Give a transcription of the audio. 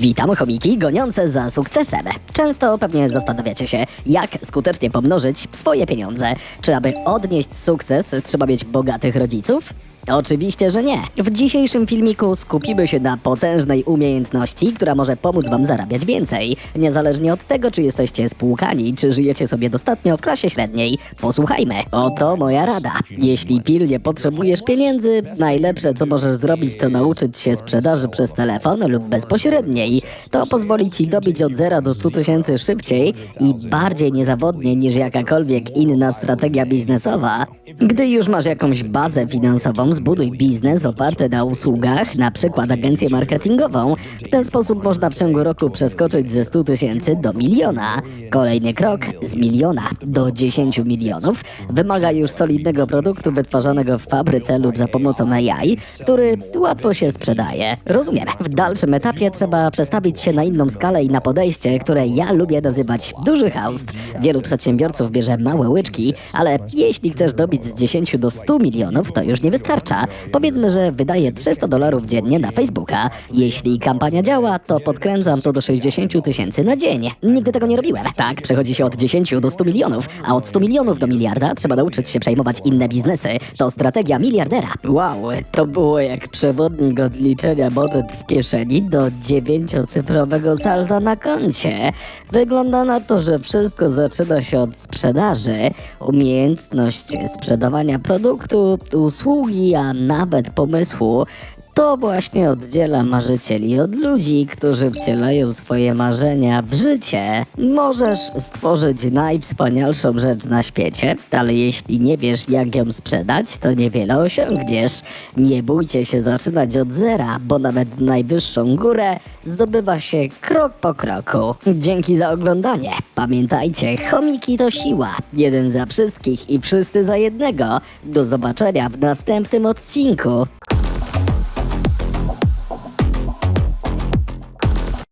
Witam chomiki goniące za sukcesem. Często pewnie zastanawiacie się, jak skutecznie pomnożyć swoje pieniądze. Czy aby odnieść sukces trzeba mieć bogatych rodziców? Oczywiście, że nie. W dzisiejszym filmiku skupimy się na potężnej umiejętności, która może pomóc Wam zarabiać więcej. Niezależnie od tego, czy jesteście spłukani, czy żyjecie sobie dostatnio w klasie średniej. Posłuchajmy. Oto moja rada. Jeśli pilnie potrzebujesz pieniędzy, najlepsze co możesz zrobić to nauczyć się sprzedaży przez telefon lub bezpośredniej. To pozwoli Ci dobić od 0 do 100 tysięcy szybciej i bardziej niezawodnie niż jakakolwiek inna strategia biznesowa. Gdy już masz jakąś bazę finansową, zbuduj biznes oparty na usługach, na przykład agencję marketingową. W ten sposób można w ciągu roku przeskoczyć ze 100 tysięcy do miliona. Kolejny krok z miliona do 10 milionów wymaga już solidnego produktu wytwarzanego w fabryce lub za pomocą AI, który łatwo się sprzedaje. Rozumiem. W dalszym etapie trzeba przestawić się na inną skalę i na podejście, które ja lubię nazywać duży haust. Wielu przedsiębiorców bierze małe łyczki, ale jeśli chcesz dobić z 10 do 100 milionów, to już nie wystarcza. Powiedzmy, że wydaję 300 dolarów dziennie na Facebooka. Jeśli kampania działa, to podkręcam to do 60 tysięcy na dzień. Nigdy tego nie robiłem. Tak, przechodzi się od 10 do 100 milionów, a od 100 milionów do miliarda trzeba nauczyć się przejmować inne biznesy. To strategia miliardera. Wow, to było jak przewodnik od liczenia monet w kieszeni do dziewięciocyfrowego salda na koncie. Wygląda na to, że wszystko zaczyna się od sprzedaży. Umiejętność sprzedawania produktu, usługi, a nawet pomysłu. To właśnie oddziela marzycieli od ludzi, którzy wcielają swoje marzenia w życie. Możesz stworzyć najwspanialszą rzecz na świecie, ale jeśli nie wiesz, jak ją sprzedać, to niewiele osiągniesz. Nie bójcie się zaczynać od zera, bo nawet najwyższą górę zdobywa się krok po kroku. Dzięki za oglądanie. Pamiętajcie, chomiki to siła. Jeden za wszystkich i wszyscy za jednego. Do zobaczenia w następnym odcinku.